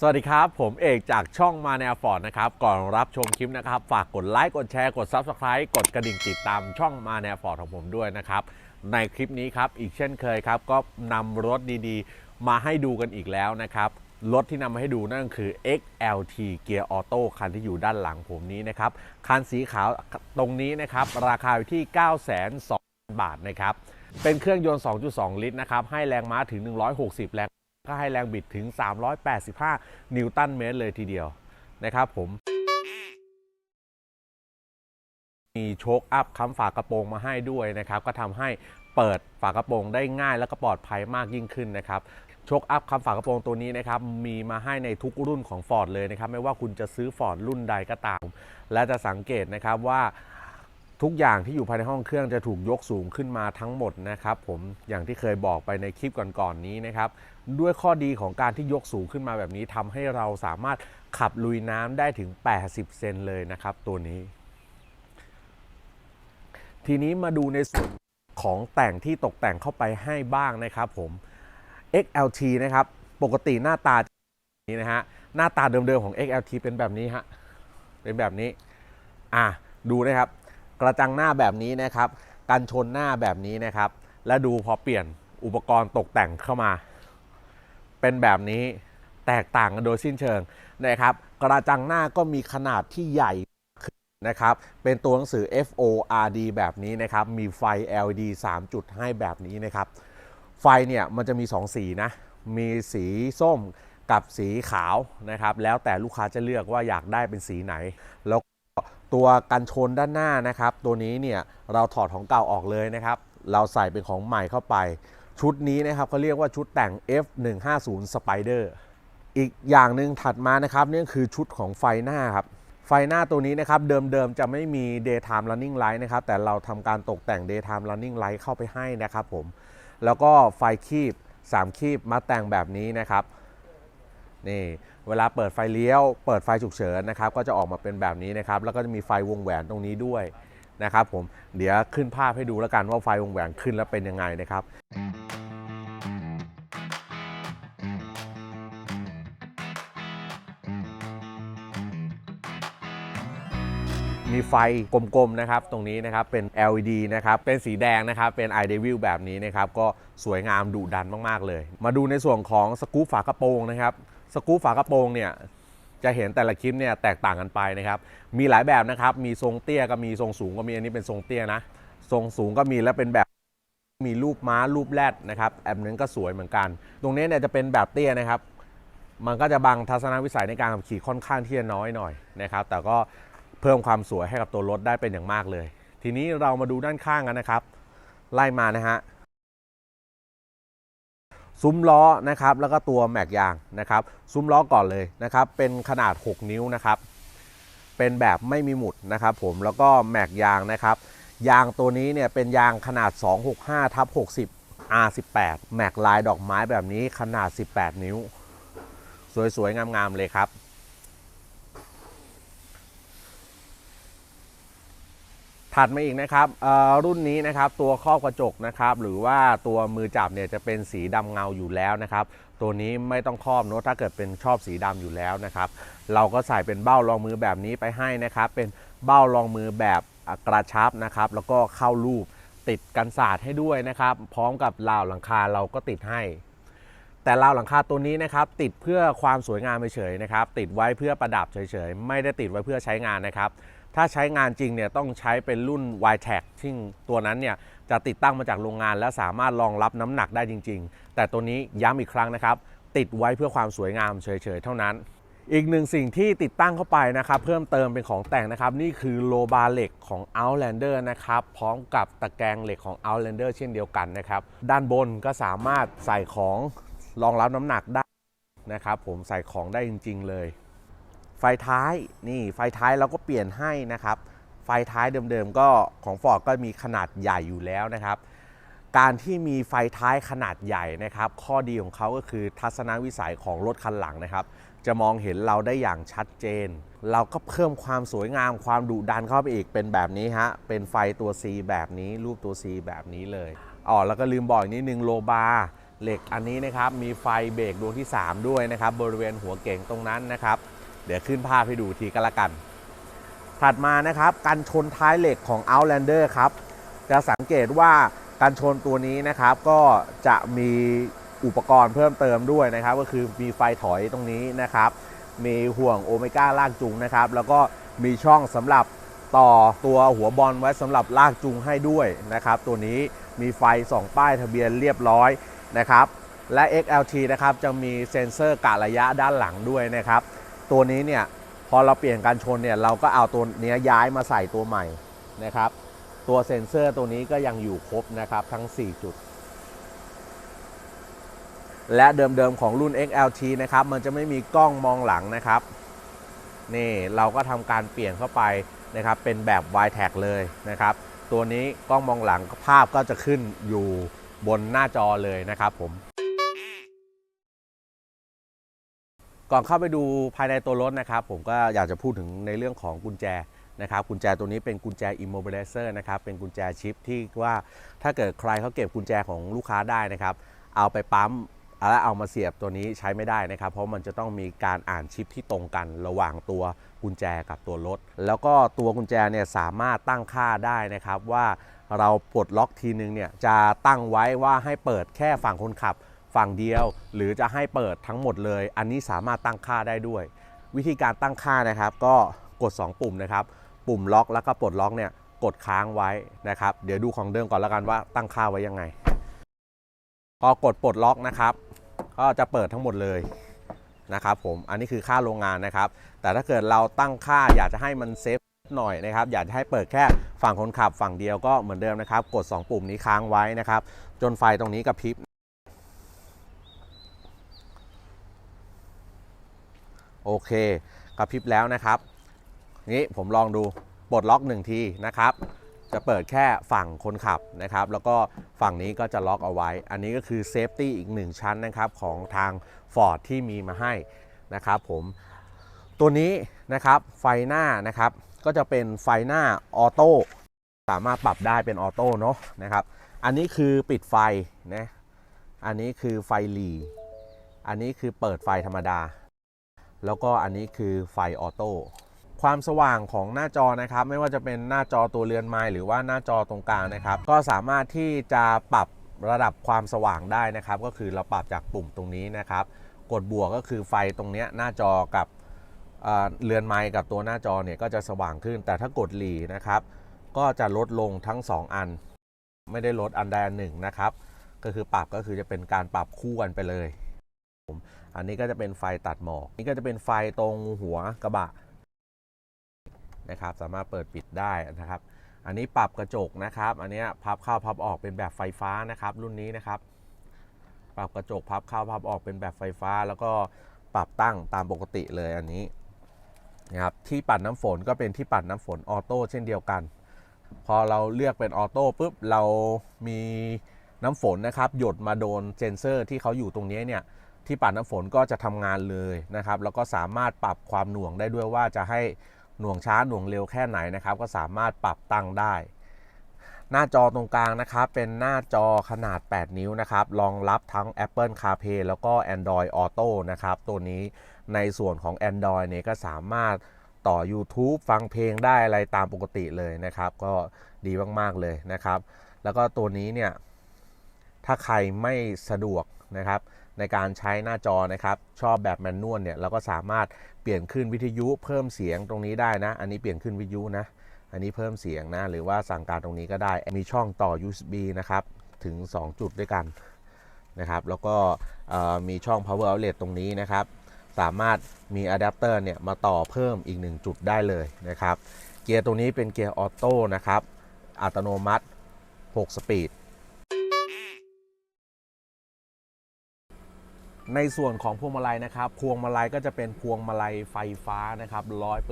สวัสดีครับ ผมเอกจากช่องมาแนวฟอร์ดนะครับ ก่อนรับชมคลิปนะครับ ฝากกดไลค์กดแชร์กด Subscribe กดกระดิ่งติดตามช่องมาแนวฟอร์ดของผมด้วยนะครับ ในคลิปนี้ครับ อีกเช่นเคยครับ ก็นำรถดีๆ มาให้ดูกันอีกแล้วนะครับ รถที่นำมาให้ดูนั่นคือ XLT เกียร์ออโต้คันที่อยู่ด้านหลังผมนี้นะครับ คันสีขาวตรงนี้นะครับ ราคาอยู่ที่ 9 2 0 0 0 บาทนะครับ เป็นเครื่องยนต์ 2.2 ลิตรนะครับ ให้แรงม้าถึง 160 แรง ก็ให้แรงบิดถึง 385 นิวตันเมตรเลยทีเดียวนะครับผมมีโชคอัพค้ำฝากระโปรงมาให้ด้วยนะครับ ก็ทำให้เปิดฝากระโปรงได้ง่ายและก็ปลอดภัยมากยิ่งขึ้นนะครับโชคอัพค้ำฝากระโปรงตัวนี้นะครับมีมาให้ในทุกรุ่นของ Ford เลยนะครับ ไม่ว่าคุณจะซื้อ Ford รุ่นใดก็ตาม และจะสังเกตนะครับว่า ทุกอย่างที่อยู่ภายในห้องเครื่องจะถูกยกสูงขึ้นมาทั้งหมดนะครับผมอย่างที่เคยบอกไปในคลิปก่อนๆนี้นะครับ ด้วยข้อดีของการที่ยกสูงขึ้นมาแบบนี้ทำให้เราสามารถขับลุยน้ำได้ถึง 80 เซนเลยนะครับ ตัวนี้ ทีนี้มาดูในส่วนของแต่งที่ตกแต่งเข้าไปให้บ้างนะครับผม XLT นะครับ ปกติหน้าตานี้นะฮะหน้าตาเดิมๆของ XLT เป็นแบบนี้ฮะเป็นแบบนี้ อะดูนะครับ กระจังหน้าแบบนี้นะครับกันชนหน้าแบบนี้นะครับ และดูพอเปลี่ยนอุปกรณ์ตกแต่งเข้ามา เป็นแบบนี้แตกต่างกันโดยสิ้นเชิงนะครับ กระจังหน้าก็มีขนาดที่ใหญ่ขึ้นนะครับ เป็นตัวหนังสือ FORD แบบนี้นะครับ มีไฟ LED 3 จุดให้แบบนี้นะครับ ไฟเนี่ยมันจะมี 2 สีนะ มีสีส้มกับสีขาวนะครับ แล้วแต่ลูกค้าจะเลือกว่าอยากได้เป็นสีไหนแล้ว ตัวกันชนด้านหน้านะครับ ตัวนี้เนี่ยเราถอดของเก่าออกเลยนะครับ เราใส่เป็นของใหม่เข้าไป ชุดนี้นะครับเขาเรียกว่าชุดแต่ง F150 Spider อีกอย่างหนึ่งถัดมานะครับนี่คือชุดของไฟหน้าครับไฟหน้าตัวนี้นะครับเดิมๆจะไม่มี daytime running light นะครับแต่เราทำการตกแต่ง daytime running light เข้าไปให้นะครับผมแล้วก็ไฟคีบ 3 คีบมาแต่งแบบนี้นะครับนี่ เวลาเปิดไฟเลี้ยว เปิดไฟฉุกเฉินนะครับ ก็จะออกมาเป็นแบบนี้นะครับ แล้วก็จะมีไฟวงแหวนตรงนี้ด้วยนะครับผม เดี๋ยวขึ้นภาพให้ดูแล้วกันว่าไฟวงแหวนขึ้นแล้วเป็นยังไงนะครับมีไฟกลมๆนะครับตรงนี้นะครับเป็น LED นะครับเป็นสีแดงนะครับเป็น i d e v i l แบบนี้นะครับก็สวยงามดุดันมากๆเลย มาดูในส่วนของสกู๊ปฝากระโปรงนะครับ สกู๊ปฝากระโปรงเนี่ยจะเห็นแต่ละคลิปเนี่ยแตกต่างกันไปนะครับ มีหลายแบบนะครับ มีทรงเตี้ยก็มีทรงสูงก็มี อันนี้เป็นทรงเตี้ยนะ ทรงสูงก็มีและเป็นแบบมีรูปม้ารูปแรดนะครับแอบนั้นก็สวยเหมือนกัน ตรงนี้เนี่ยจะเป็นแบบเตี้ยนะครับ มันก็จะบังทัศนวิสัยในการขับขี่ค่อนข้างที่จะน้อยหน่อยนะครับ แต่ก็เพิ่มความสวยให้กับตัวรถได้เป็นอย่างมากเลย ทีนี้เรามาดูด้านข้างกันนะครับ ไล่มานะฮะ ซุ้มล้อนะครับแล้วก็ตัวแม็กยางนะครับซุ้มล้อก่อนเลยนะครับเป็นขนาด 6 นิ้วนะครับเป็นแบบไม่มีหมุดนะครับผมแล้วก็แม็กยางนะครับยางตัวนี้เนี่ยเป็นยางขนาด 265ทับ60 R18 แม็กลายดอกไม้แบบนี้ขนาด 18 นิ้ว สวยๆ งามๆ เลยครับ ถัดมาอีกนะครับอ่อรุ่นนี้นะครับตัวครอบกระจกนะครับหรือว่าตัวมือจับเนี่ยจะเป็นสีดำเงาอยู่แล้วนะครับตัวนี้ไม่ต้องครอบเนอะถ้าเกิดเป็นชอบสีดำอยู่แล้วนะครับเราก็ใส่เป็นเบ้ารองมือแบบนี้ไปให้นะครับเป็นเบ้ารองมือแบบกระชับนะครับแล้วก็เข้ารูปติดกันสาดให้ด้วยนะครับ พร้อมกับราวหลังคาเราก็ติดให้ แต่ราวหลังคาตัวนี้นะครับติดเพื่อความสวยงามเฉยๆนะครับติดไว้เพื่อประดับเฉยๆ ไม่ได้ติดไว้เพื่อใช้งานนะครับ ถ้าใช้งานจริงเนี่ยต้องใช้เป็นรุ่น y t a g ซึ่งตัวนั้นเนี่ยจะติดตั้งมาจากโรงงาน และสามารถรองรับน้ำหนักได้จริง ๆ แต่ตัวนี้ย้ำอีกครั้งนะครับ ติดไว้เพื่อความสวยงามเฉยๆเท่านั้น อีกหนึ่งสิ่งที่ติดตั้งเข้าไปนะครับ เพิ่มเติมเป็นของแต่งนะครับ นี่คือโลบาร์เหล็กของ Outlander นะครับ พร้อมกับตะแกรงเหล็กของ Outlander เช่นเดียวกันนะครับ ด้านบนก็สามารถใส่ของรองรับน้ำหนักได้นะครับ ผมใส่ของได้จริง ๆ เลย ไฟท้ายนี่ไฟท้ายเราก็เปลี่ยนให้นะครับ ไฟท้ายเดิมๆก็ของ Ford ก็มีขนาดใหญ่อยู่แล้วนะครับ การที่มีไฟท้ายขนาดใหญ่นะครับ ข้อดีของเขาก็คือทัศนวิสัยของรถคันหลังนะครับ จะมองเห็นเราได้อย่างชัดเจน เราก็เพิ่มความสวยงามความดุดันเข้าไปอีกเป็นแบบนี้ฮะเป็นไฟตัว C แบบนี้ รูปตัว C แบบนี้เลยอ๋อแล้วก็ลืมบอกอีกนิดนึงโลบาร์เหล็กอันนี้นะครับมีไฟเบรกดวงที่ 3 ด้วยนะครับบริเวณหัวเก่งตรงนั้นนะครับ เดี๋ยวขึ้นภาพให้ดูทีก็แล้วกัน ถัดมานะครับกันชนท้ายเหล็กของ Outlander ครับ จะสังเกตว่ากันชนตัวนี้นะครับก็จะมีอุปกรณ์เพิ่มเติมด้วยนะครับ ก็คือมีไฟถอยตรงนี้นะครับ มีห่วงโอเมก้าลากจูงนะครับ แล้วก็มีช่องสำหรับต่อตัวหัวบอลไว้สำหรับลากจูงให้ด้วยนะครับ ตัวนี้มีไฟ2ป้ายทะเบียนเรียบร้อยนะครับ และ XLT นะครับจะมีเซ็นเซอร์กะระยะด้านหลังด้วยนะครับ ตัวนี้เนี่ยพอเราเปลี่ยนการชนเนี่ยเราก็เอาตัวเนี้ยย้ายมาใส่ตัวใหม่นะครับ ตัวเซ็นเซอร์ตัวนี้ก็ยังอยู่ครบนะครับทั้ง 4 จุด และเดิมๆของรุ่น XLT นะครับ มันจะไม่มีกล้องมองหลังนะครับ นี่เราก็ทำการเปลี่ยนเข้าไปนะครับ เป็นแบบ w i t a g เลยนะครับ ตัวนี้กล้องมองหลังภาพก็จะขึ้นอยู่บนหน้าจอเลยนะครับผม ก่อนเข้าไปดูภายในตัวรถนะครับ ผมก็อยากจะพูดถึงในเรื่องของกุญแจนะครับกุญแจตัวนี้เป็นกุญแจ immobilizer นะครับเป็นกุญแจชิปที่ว่าถ้าเกิดใครเขาเก็บกุญแจของลูกค้าได้นะครับ เอาไปปั๊มแล้วเอามาเสียบตัวนี้ใช้ไม่ได้นะครับ เพราะมันจะต้องมีการอ่านชิปที่ตรงกันระหว่างตัวกุญแจกับตัวรถ แล้วก็ตัวกุญแจเนี่ยสามารถตั้งค่าได้นะครับว่าเราปลดล็อกทีนึงเนี่ยจะตั้งไว้ว่าให้เปิดแค่ฝั่งคนขับ ฝั่งเดียว หรือจะให้เปิดทั้งหมดเลย อันนี้สามารถตั้งค่าได้ด้วย วิธีการตั้งค่านะครับ ก็กด 2 ปุ่มนะครับ ปุ่มล็อกแล้วก็ปลดล็อกเนี่ยกดค้างไว้นะครับ เดี๋ยวดูของเดิมก่อนแล้วกันว่าตั้งค่าไว้ยังไง พอกดปลดล็อกนะครับ ก็จะเปิดทั้งหมดเลยนะครับผม อันนี้คือค่าโรงงานนะครับ แต่ถ้าเกิดเราตั้งค่าอยากจะให้มันเซฟหน่อยนะครับ อยากจะให้เปิดแค่ฝั่งคนขับฝั่งเดียวก็เหมือนเดิมนะครับ กด 2 ปุ่มนี้ค้างไว้นะครับ จนไฟตรงนี้กระพริบ โอเคกระพริบแล้วนะครับนี้ผมลองดูปลดล็อกหนึ่งทีนะครับ จะเปิดแค่ฝั่งคนขับนะครับ แล้วก็ฝั่งนี้ก็จะล็อกเอาไว้ อันนี้ก็คือเซฟตี้อีกหนึ่งชั้นนะครับของทาง Ford ที่มีมาให้นะครับผมตัวนี้นะครับไฟหน้านะครับ ก็จะเป็นไฟหน้าออโต้สามารถปรับได้เป็นออโต้เนาะนะครับ อันนี้คือปิดไฟนะอันนี้คือไฟหลี อันนี้คือเปิดไฟธรรมดา แล้วก็อันนี้คือไฟออโต้ความสว่างของหน้าจอนะครับ ไม่ว่าจะเป็นหน้าจอตัวเรือนไม้หรือว่าหน้าจอตรงกลางนะครับ ก็สามารถที่จะปรับระดับความสว่างได้นะครับ ก็คือเราปรับจากปุ่มตรงนี้นะครับ กดบวกก็คือไฟตรงนี้หน้าจอกับเอ่อเรือนไม้กับตัวหน้าจอเนี่ยก็จะสว่างขึ้น แต่ถ้ากดหลีนะครับ ก็จะลดลงทั้ง 2 อัน ไม่ได้ลดอันใดอันหนึ่งนะครับ ก็คือปรับก็คือจะเป็นการปรับคู่กันไปเลย อันนี้ก็จะเป็นไฟตัดหมอก นี่ก็จะเป็นไฟตรงหัวกระบะนะครับ สามารถเปิดปิดได้นะครับ อันนี้ปรับกระจกนะครับ อันนี้พับเข้าพับออกเป็นแบบไฟฟ้านะครับ รุ่นนี้นะครับ ปรับกระจกพับเข้าพับออกเป็นแบบไฟฟ้า แล้วก็ปรับตั้งตามปกติเลยอันนี้นะครับ ที่ปัดน้ำฝนก็เป็นที่ปัดน้ำฝนออโต้เช่นเดียวกัน พอเราเลือกเป็นออโต้ปุ๊บเรามีน้ำฝนนะครับ หยดมาโดนเซนเซอร์ที่เขาอยู่ตรงนี้เนี่ย ที่ปัดน้ำฝนก็จะทำงานเลยนะครับ แล้วก็สามารถปรับความหน่วงได้ด้วยว่าจะให้หน่วงช้าหน่วงเร็วแค่ไหนนะครับ ก็สามารถปรับตั้งได้ หน้าจอตรงกลางนะครับ เป็นหน้าจอขนาด 8 นิ้วนะครับรองรับทั้ง Apple CarPlay แล้วก็ Android Auto นะครับ ตัวนี้ในส่วนของ Android เนี่ยก็สามารถต่อ YouTube ฟังเพลงได้อะไรตามปกติเลยนะครับ ก็ดีมาก ๆ เลยนะครับ แล้วก็ตัวนี้เนี่ย ถ้าใครไม่สะดวกนะครับ ในการใช้หน้าจอนะครับ ชอบแบบแมนนวลเนี่ยเราก็สามารถเปลี่ยนขึ้นวิทยุเพิ่มเสียงตรงนี้ได้นะ อันนี้เปลี่ยนขึ้นวิทยุนะ อันนี้เพิ่มเสียงนะ หรือว่าสั่งการตรงนี้ก็ได้ มีช่องต่อ USB นะครับ ถึง 2 จุดด้วยกันนะครับ แล้วก็มีช่อง power outlet ตรงนี้นะครับ สามารถมีอะแดปเตอร์เนี่ยมาต่อเพิ่มอีก 1 จุดได้เลยนะครับ เกียร์ตรงนี้เป็นเกียร์ออโต้นะครับ อัตโนมัติ 6 สปีด ในส่วนของพวงมาลัยนะครับ พวงมาลัยก็จะเป็นพวงมาลัยไฟฟ้านะครับ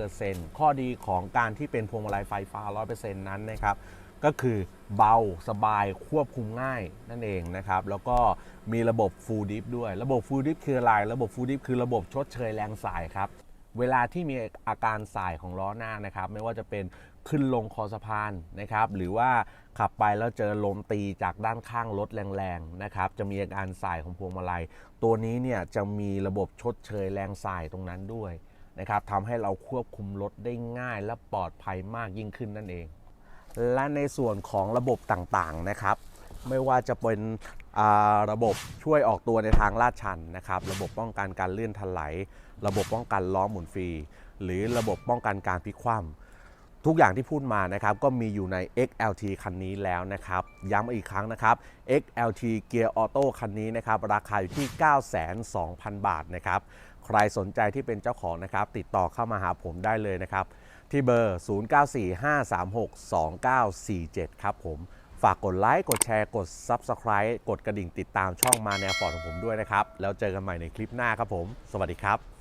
100%ข้อดีของการที่เป็นพวงมาลัยไฟฟ้า100%นั้นนะครับก็คือเบาสบายควบคุมง่ายนั่นเองนะครับ แล้วก็มีระบบ Full Dip ด้วย ระบบ Full Dip คืออะไร ระบบ Full Dip คือระบบชดเชยแรงสายครับ เวลาที่มีอาการสายของล้อหน้านะครับ ไม่ว่าจะเป็นขึ้นลงคอสะพานนะครับ หรือว่าขับไปแล้วเจอลมตีจากด้านข้างรถแรงๆนะครับ จะมีอาการสายของพวงมาลัย ตัวนี้เนี่ยจะมีระบบชดเชยแรงสายตรงนั้นด้วยนะครับทำให้เราควบคุมรถได้ง่ายและปลอดภัยมากยิ่งขึ้นนั่นเอง และในส่วนของระบบต่างๆนะครับ ไม่ว่าจะเป็นระบบช่วยออกตัวในทางลาดชันนะครับ ระบบป้องกันการเลื่อนถลายระบบป้องกันล้อหมุนฟรี หรือระบบป้องกันการพลิกคว่ำทุกอย่างที่พูดมานะครับก็มีอยู่ใน XLT คันนี้แล้วนะครับ ย้ำอีกครั้งนะครับ XLT เกียร์ออโต้คันนี้นะครับ ราคาอยู่ที่9,200,000 บาทนะครับ ใครสนใจที่เป็นเจ้าของนะครับ ติดต่อเข้ามาหาผมได้เลยนะครับ ที่เบอร์ 0945362947 ครับผม ฝากกดไลค์ กดแชร์ กด Subscribe กดกระดิ่งติดตามช่องมาแนวฟอร์ดของผมด้วยนะครับ แล้วเจอกันใหม่ในคลิปหน้าครับผม สวัสดีครับ